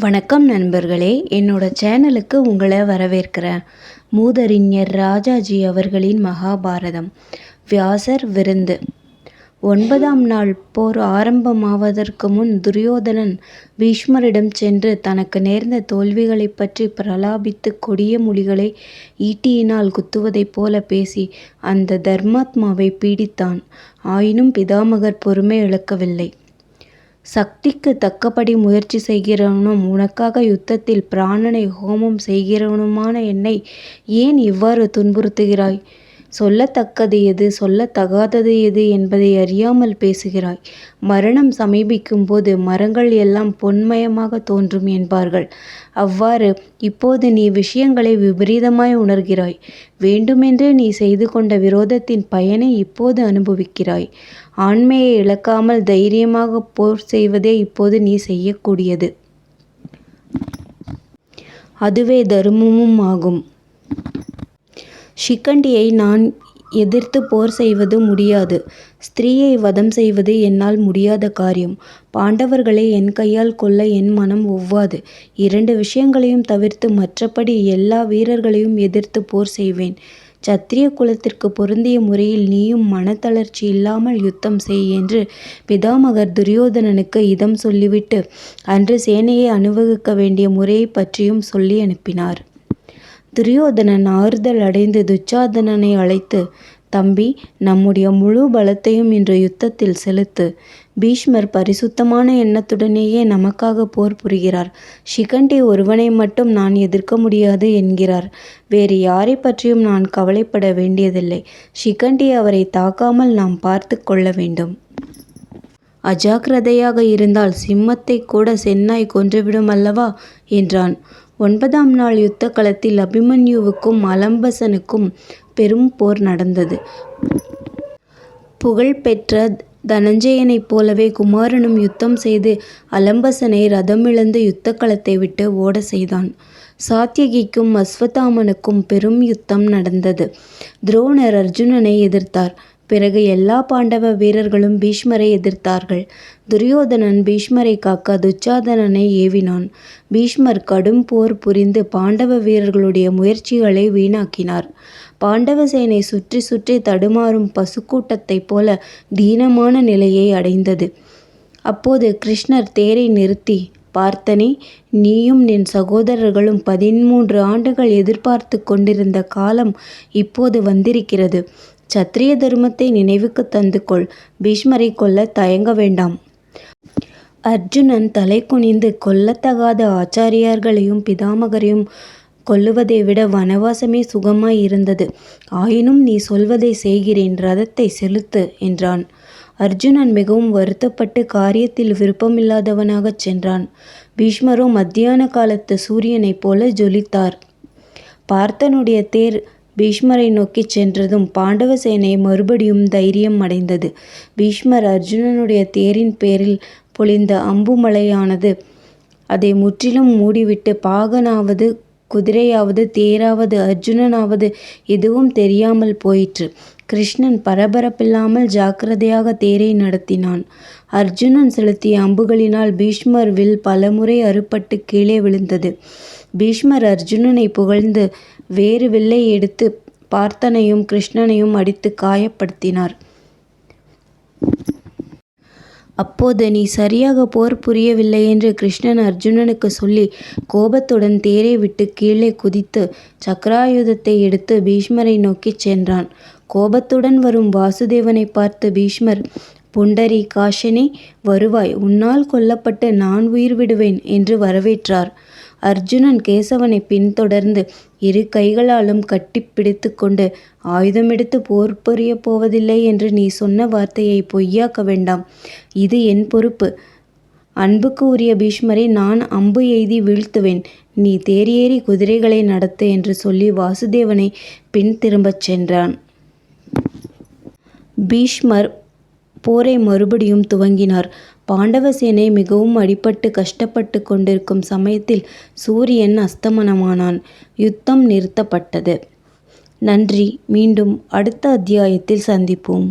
வணக்கம் நண்பர்களே. என்னோட சேனலுக்கு உங்களை வரவேற்கிறேன். மூதறிஞர் ராஜாஜி அவர்களின் மகாபாரதம். வியாசர் விருந்து. ஒன்பதாம் நாள் போர் ஆரம்பமாவதற்கு முன் துரியோதனன் பீஷ்மரிடம் சென்று தனக்கு நேர்ந்த தோல்விகளைப் பற்றி பிரலாபித்து கொடிய மொழிகளை ஈட்டியினால் குத்துவதைப் போல பேசி அந்த தர்மாத்மாவை பீடித்தான். ஆயினும் பிதாமகர் பொறுமை இழக்கவில்லை. சக்திக்கு தக்கபடி முயற்சி செய்கிறவனும் உனக்காக யுத்தத்தில் பிராணனை ஹோமம் செய்கிறவனுமான என்னை ஏன் இவ்வாறு துன்புறுத்துகிறாய்? சொல்லத்தக்கது எது சொல்லத்தகாதது எது என்பதை அறியாமல் பேசுகிறாய். மரணம் சமீபிக்கும் போது மரங்கள் எல்லாம் பொன்மயமாக தோன்றும் என்பார்கள். அவ்வாறு இப்போது நீ விஷயங்களை விபரீதமாய் உணர்கிறாய். வேண்டுமென்றே நீ செய்து கொண்ட விரோதத்தின் பயனை இப்போது அனுபவிக்கிறாய். ஆண்மையை இழக்காமல் தைரியமாக போர் செய்வதே இப்போது நீ செய்யக்கூடியது. அதுவே தருமமும் ஆகும். ஷிகண்டியை நான் எதிர்த்து போர் செய்வது முடியாது. ஸ்திரீயை வதம் செய்வது என்னால் முடியாத காரியம். பாண்டவர்களை என் கையால் கொல்ல என் மனம் ஒவ்வாது. இரண்டு விஷயங்களையும் தவிர்த்து மற்றபடி எல்லா வீரர்களையும் எதிர்த்து போர் செய்வேன். சத்திரிய குலத்திற்கு பொருந்திய முறையில் நீயும் மனத்தளர்ச்சி இல்லாமல் யுத்தம் செய் என்று பிதாமகர் துரியோதனனுக்கு இதம் சொல்லிவிட்டு அன்று சேனையை அனுபவிக்க வேண்டிய முறையை பற்றியும் சொல்லி அனுப்பினார். துரியோதனன் ஆறுதல் அடைந்து துச்சாதனனை அழைத்து தம்பி நம்முடைய முழு பலத்தையும் இன்று யுத்தத்தில் செலுத்து. பீஷ்மர் பரிசுத்தமான எண்ணத்துடனேயே நமக்காக போர் புரிகிறார். ஷிகண்டி ஒருவனை மட்டும் நான் எதிர்க்க முடியாது என்கிறார். வேறு யாரை பற்றியும் நான் கவலைப்பட வேண்டியதில்லை. ஷிகண்டி அவரை தாக்காமல் நாம் பார்த்து கொள்ள வேண்டும். அஜாக்கிரதையாக இருந்தால் சிம்மத்தை கூட சென்னாய் கொன்றுவிடும் அல்லவா? என்றான். ஒன்பதாம் நாள் யுத்த களத்தில் அபிமன்யுவுக்கும் அலம்பசனுக்கும் பெரும் போர் நடந்தது. புகழ்பெற்ற தனஞ்சயனைப் போலவே குமாரனும் யுத்தம் செய்து அலம்பசனை ரதமிழந்து யுத்த களத்தை விட்டு ஓட செய்தான். சாத்தியகிக்கும் அஸ்வத்தாமனுக்கும் பெரும் யுத்தம் நடந்தது. துரோணர் அர்ஜுனனை எதிர்த்தார். பிறகு எல்லா பாண்டவ வீரர்களும் பீஷ்மரை எதிர்த்தார்கள். துரியோதனன் பீஷ்மரை காக்க துச்சாதனனை ஏவினான். பீஷ்மர் கடும் போர் புரிந்து பாண்டவ வீரர்களுடைய முயற்சிகளை வீணாக்கினார். பாண்டவ சேனை சுற்றி சுற்றி தடுமாறும் பசுக்கூட்டத்தைப் போல தீனமான நிலையை அடைந்தது. அப்போது கிருஷ்ணர் தேரை நிறுத்தி பார்த்தனே நீயும் நின் சகோதரர்களும் பதிமூன்று ஆண்டுகள் எதிர்பார்த்து கொண்டிருந்த காலம் இப்போது வந்திருக்கிறது. சத்திரிய தர்மத்தை நினைவுக்கு தந்து கொள் பீஷ்மரை கொல்ல தயங்க வேண்டாம். அர்ஜுனன் தலை குனிந்து கொல்லத்தகாத ஆச்சாரியார்களையும் பிதாமகரையும் கொல்லுவதை விட வனவாசமே சுகமாய் இருந்தது. ஆயினும் நீ சொல்வதை செய்கிறேன் ரதத்தை செலுத்து என்றான். அர்ஜுனன் மிகவும் வருத்தப்பட்டு காரியத்தில் விருப்பமில்லாதவனாகச் சென்றான். பீஷ்மரோ மத்தியான காலத்து சூரியனைப் போல ஜொலித்தார். பார்த்தனுடைய தேர் பீஷ்மரை நோக்கிச் சென்றதும் பாண்டவ சேனை மறுபடியும் தைரியம் அடைந்தது. பீஷ்மர் அர்ஜுனனுடைய தேரின் பேரில் பொழிந்த அம்புமலையானது அதை முற்றிலும் மூடிவிட்டு பாகனாவது குதிரையாவது தேராவது அர்ஜுனனாவது எதுவும் தெரியாமல் போயிற்று. கிருஷ்ணன் பரபரப்பில்லாமல் ஜாக்கிரதையாக தேரை நடத்தினான். அர்ஜுனன் செலுத்திய அம்புகளினால் பீஷ்மர் வில் பலமுறை அறுபட்டு கீழே விழுந்தது. பீஷ்மர் அர்ஜுனனை புகழ்ந்து வேறு வில்லை எடுத்து பார்த்தனையும் கிருஷ்ணனையும் அடித்து காயப்படுத்தினார். அப்போது நீ சரியாக போர் புரியவில்லை என்று கிருஷ்ணன் அர்ஜுனனுக்கு சொல்லி கோபத்துடன் தேரை விட்டு கீழே குதித்து சக்கராயுதத்தை எடுத்து பீஷ்மரை நோக்கிச் சென்றான். கோபத்துடன் வரும் வாசுதேவனை பார்த்து பீஷ்மர் புண்டரி காஷனே வருவாய் உன்னால் கொல்லப்பட்டு நான் உயிர் விடுவேன் என்று வரவேற்றார். அர்ஜுனன் கேசவனை பின்தொடர்ந்து இரு கைகளாலும் கட்டி பிடித்து கொண்டு ஆயுதமெடுத்து போர் புரியப் போவதில்லை என்று நீ சொன்ன வார்த்தையை பொய்யாக்க வேண்டாம். இது என் பொறுப்பு. அன்புக்கு உரிய பீஷ்மரை நான் அம்பு எய்தி வீழ்த்துவேன். நீ தேரியேறி குதிரைகளை நடத்து என்று சொல்லி வாசுதேவனை பின் திரும்பச் சென்றான். பீஷ்மர் போரை மறுபடியும் துவங்கினார். பாண்டவ சேனை மிகவும் அடிபட்டு கஷ்டப்பட்டு கொண்டிருக்கும் சமயத்தில் சூரியன் அஸ்தமனமானான். யுத்தம் நிறுத்தப்பட்டது. நன்றி. மீண்டும் அடுத்த அத்தியாயத்தில் சந்திப்போம்.